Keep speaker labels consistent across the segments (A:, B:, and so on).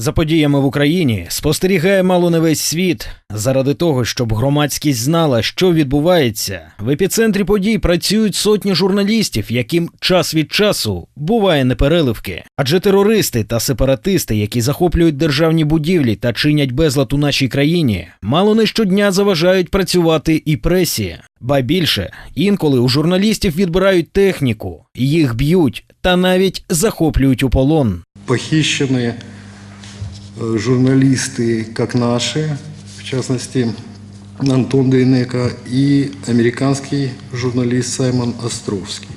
A: За подіями в Україні спостерігає мало не весь світ. Заради того, щоб громадськість знала, що відбувається, в епіцентрі подій працюють сотні журналістів, яким час від часу буває непереливки. Адже терористи та сепаратисти, які захоплюють державні будівлі та чинять безлад у нашій країні, мало не щодня заважають працювати і пресі. Ба більше, інколи у журналістів відбирають техніку, їх б'ють та навіть захоплюють у полон.
B: похищены э, журналисты, как наши, в частности, Антон Дейнека и американский журналист Саймон Островский.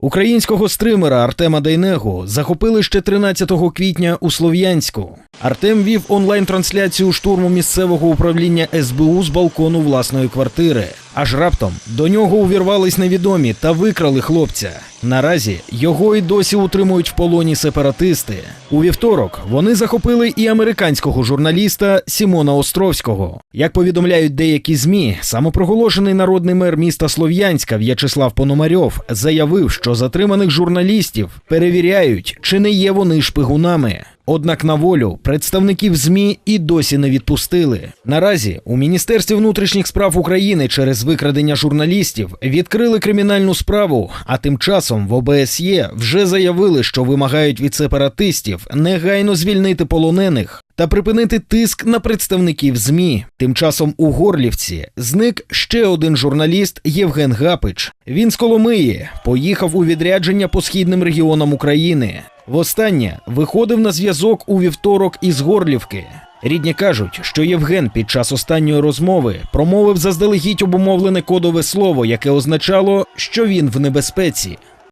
A: Українського стримера Артема Дейнегу захопили ще 13 квітня у Слов'янську. Артем вів онлайн-трансляцію штурму місцевого управління СБУ з балкону власної квартири. Аж раптом до нього увірвались невідомі та викрали хлопця. Наразі його і досі утримують в полоні сепаратисти. У вівторок вони захопили і американського журналіста Сімона Островського. Як повідомляють деякі змі, самопроголошений народний мер міста Слов'янська В'ячеслав Пономарьов заявив, що затриманих журналістів перевіряють, чи не є вони шпигунами. Однак на волю представників ЗМІ і досі не відпустили. Наразі у Міністерстві внутрішніх справ України через викрадення журналістів відкрили кримінальну справу. А тим часом в ОБСЄ вже заявили, що вимагають від сепаратистів негайно звільнити полонених. Та припинити тиск на представників ЗМІ. Тим часом у Горлівці зник ще один журналіст Євген Гапич. Він з Коломиї поїхав у відрядження по східним регіонам України. Востаннє виходив на зв'язок у вівторок із Горлівки. Рідні кажуть, що Євген під час останньої розмови промовив заздалегідь обумовлене кодове слово, яке означало, що він в небезпеці.